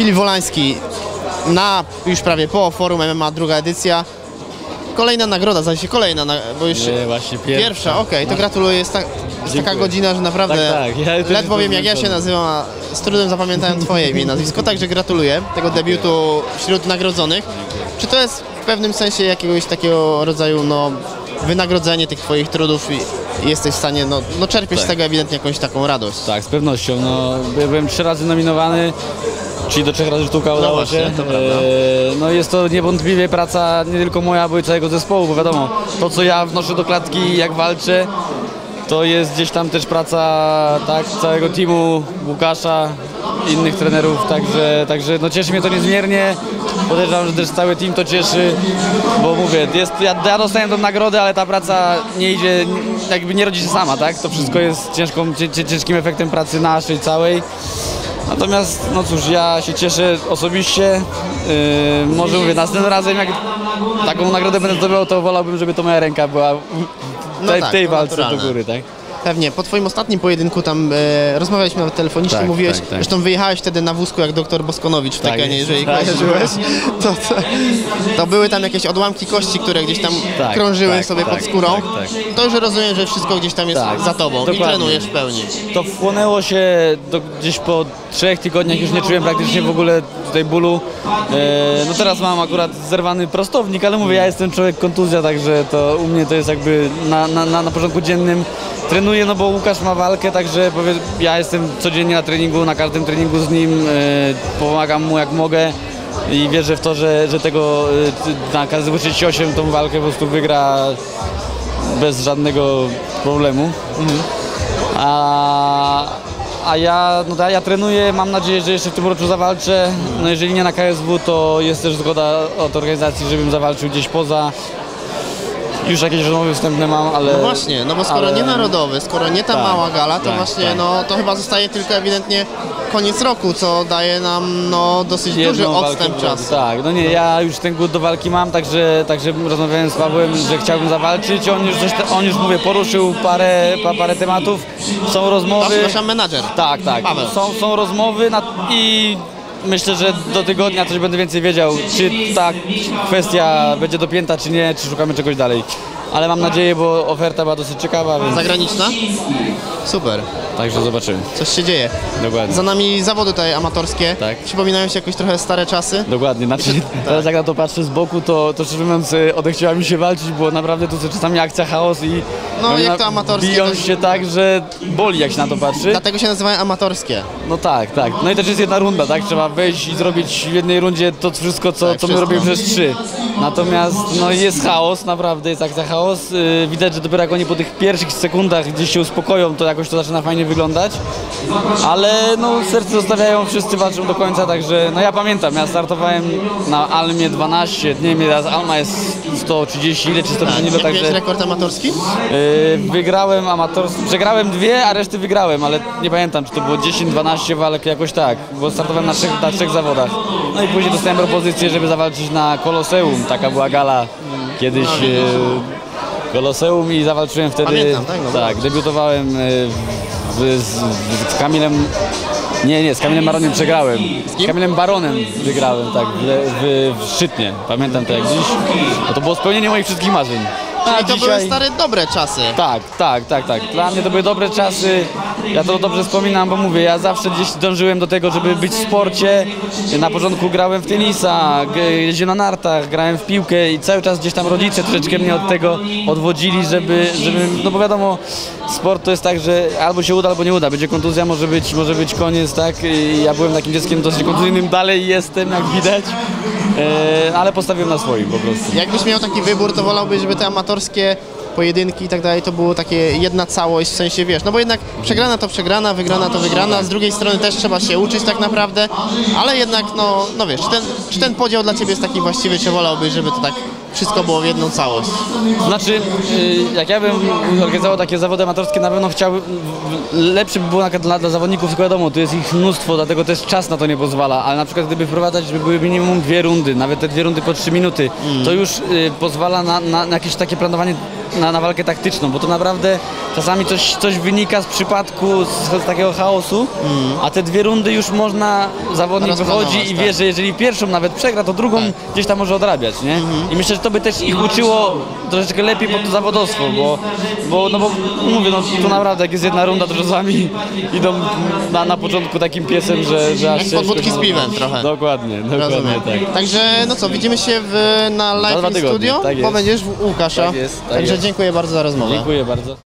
Filip Wolański na już prawie po forum MMA druga edycja. Kolejna nagroda, zaś się kolejna, na- bo już Nie, właśnie pierwsza. pierwsza, okej, to gratuluję. Jest, tak, jest taka godzina, że naprawdę Tak, tak, ja ledwo wiem jak ja się nazywam, a z trudem zapamiętałem twoje imię i nazwisko, także gratuluję tego debiutu wśród nagrodzonych. Czy to jest w pewnym sensie jakiegoś takiego rodzaju no, wynagrodzenie tych twoich trudów i jesteś w stanie no, no czerpiesz z Tak. tego ewidentnie jakąś taką radość? Tak, z pewnością. No, by- byłem trzy razy nominowany, czyli do trzech razy sztuka udało właśnie, się. to. E, no jest to niewątpliwie praca nie tylko moja, bo i całego zespołu, bo wiadomo, to co ja wnoszę do klatki, jak walczę, to jest gdzieś tam też praca tak, całego teamu, Łukasza, innych trenerów, także, także no cieszy mnie to niezmiernie. Podejrzewam, że też cały team to cieszy, bo mówię, jest, ja, ja dostałem tą nagrodę, ale ta praca nie idzie, jakby nie rodzi się sama, tak? To wszystko jest ciężką, ciężkim efektem pracy naszej całej. Natomiast, no cóż, ja się cieszę osobiście. Yy, może mówię, następnym razem jak taką nagrodę będę zdobywał, to wolałbym, żeby to moja ręka była w No tej, tak, tej walce do naturalne. góry, tak? Pewnie. Po twoim ostatnim pojedynku tam e, rozmawialiśmy nawet telefonicznie, Tak, mówiłeś, tak, tak. zresztą wyjechałeś wtedy na wózku jak doktor Boskonowicz w Tak Tekenie, jeżeli Tak, kojarzyłeś. To, to, to były tam jakieś odłamki kości, które gdzieś tam Tak, krążyły tak, sobie tak, pod skórą. tak, tak. To już rozumiem, że wszystko gdzieś tam jest Tak, za tobą i dokładnie. trenujesz w pełni. To wchłonęło się do, gdzieś po trzech tygodniach, już nie czułem praktycznie w ogóle tutaj bólu. E, no teraz mam akurat zerwany prostownik, ale mówię, ja jestem człowiek kontuzja, także to u mnie to jest jakby na, na, na, na porządku dziennym. Trenuję, no bo Łukasz ma walkę, także ja jestem codziennie na treningu, na każdym treningu z nim, e, pomagam mu jak mogę. I wierzę w to, że, że tego e, na KSW38 tą walkę po prostu wygra bez żadnego problemu. A, a ja, no ja trenuję, mam nadzieję, że jeszcze w tym roku zawalczę. No jeżeli nie na KSW, to jest też zgoda od organizacji, żebym zawalczył gdzieś poza. Już jakieś rozmowy wstępne mam, ale... No właśnie, no bo skoro ale- nie narodowy, skoro nie ta Tak, mała gala, to tak, właśnie tak. no to chyba zostaje tylko ewidentnie koniec roku, co daje nam no dosyć duży jedną walkę odstęp czasu. Tak, no nie, ja już ten głód do walki mam, także, także rozmawiałem z Pawłem, że chciałbym zawalczyć. On już, coś, on już mówię, poruszył parę, pa, parę tematów. Są rozmowy. Przepraszam, menadżer. Tak, tak. Paweł. Są, są rozmowy na, i myślę, że do tygodnia coś będę więcej wiedział, czy ta kwestia będzie dopięta, czy nie, czy szukamy czegoś dalej. Ale mam nadzieję, bo oferta była dosyć ciekawa, więc Zagraniczna? Super, także zobaczymy. coś się dzieje. Dokładnie. Za nami zawody tutaj amatorskie. Tak. Przypominają się jakoś trochę stare czasy. Dokładnie, znaczy teraz jak na to patrzę z boku, to, to szczerze mówiąc e, odechciała mi się walczyć, bo naprawdę tu czasami akcja, chaos i No, oni jak to amatorskie, biją to- się tak, że boli jak się na to patrzy. Dlatego się nazywają amatorskie. No tak, tak. No i też jest jedna runda, tak? Trzeba wejść i zrobić w jednej rundzie to wszystko, co, Tak, co my wszystko. robimy przez trzy. Natomiast no jest chaos, naprawdę jest akcja chaos. Yy, widać, że dopiero jak oni po tych pierwszych sekundach gdzieś się uspokoją, to jakoś to zaczyna fajnie wyglądać. Ale no serce zostawiają, wszyscy walczą do końca, także no ja pamiętam, ja startowałem na Almie 12, nie wiem, teraz Alma jest 130 ile czy 150 ile, Tak, także... Wiesz rekord amatorski? Yy, wygrałem amatorski, przegrałem dwie, a reszty wygrałem, ale nie pamiętam, czy to było 10-12 walk, jakoś tak, bo startowałem na trzech, na trzech zawodach. No i później dostałem propozycję, żeby zawalczyć na Koloseum, taka była gala kiedyś yy, Koloseum i zawalczyłem wtedy, Pamiętam, tak, no tak debiutowałem yy, w, z, z Kamilem, nie, nie, z Kamilem Baronem przegrałem. Z kim? Kamilem Baronem wygrałem, tak, w, w, w Szczytnie. Pamiętam to jak dziś. No to było spełnienie moich wszystkich marzeń. Czyli to były stare, dobre czasy. Tak, tak, tak, tak. Dla mnie to były dobre czasy. Ja to dobrze wspominam, bo mówię, ja zawsze gdzieś dążyłem do tego, żeby być w sporcie. Na początku grałem w tenisa, jeździłem na nartach, grałem w piłkę i cały czas gdzieś tam rodzice troszeczkę mnie od tego odwodzili, żeby, żeby no bo wiadomo, sport to jest tak, że albo się uda, albo nie uda. Będzie kontuzja, może być, może być koniec, tak? I ja byłem takim dzieckiem dosyć kontuzyjnym, dalej jestem, jak widać. E, ale postawiłem na swoim po prostu. Jakbyś miał taki wybór, to wolałbyś, żeby te amatorskie pojedynki i tak dalej, to było takie jedna całość, w sensie wiesz, no bo jednak przegrana to przegrana, wygrana to wygrana, z drugiej strony też trzeba się uczyć tak naprawdę, ale jednak no, no wiesz, czy ten, czy ten podział dla Ciebie jest taki właściwy, czy wolałbyś, żeby to tak wszystko było w jedną całość? Znaczy, y, jak ja bym organizował takie zawody amatorskie, na pewno chciałbym, lepszy by było dla, dla zawodników, tylko wiadomo, tu jest ich mnóstwo, dlatego też czas na to nie pozwala, ale na przykład gdyby wprowadzać, żeby były minimum dwie rundy, nawet te dwie rundy po trzy minuty, to już y, pozwala na, na, na jakieś takie planowanie na, na walkę taktyczną, bo to naprawdę czasami coś, coś wynika z przypadku, z, z takiego chaosu, a te dwie rundy już można, zawodnik wychodzi i tak. wie, że jeżeli pierwszą nawet przegra, to drugą gdzieś tam może odrabiać, nie? I myślę, że to by też ich uczyło troszeczkę lepiej pod to zawodowstwo, bo, bo, no bo mówię, no to naprawdę jak jest jedna runda, to czasami idą na, na początku takim piesem, że, że aż Jak ciężko podwódki z się- piwem trochę. Dokładnie, dokładnie Rozumiem. tak. Także no co, widzimy się w, na live studio, tak bo będziesz u Łukasza. Tak jest, tak Także jest. dziękuję bardzo za rozmowę. Dziękuję bardzo.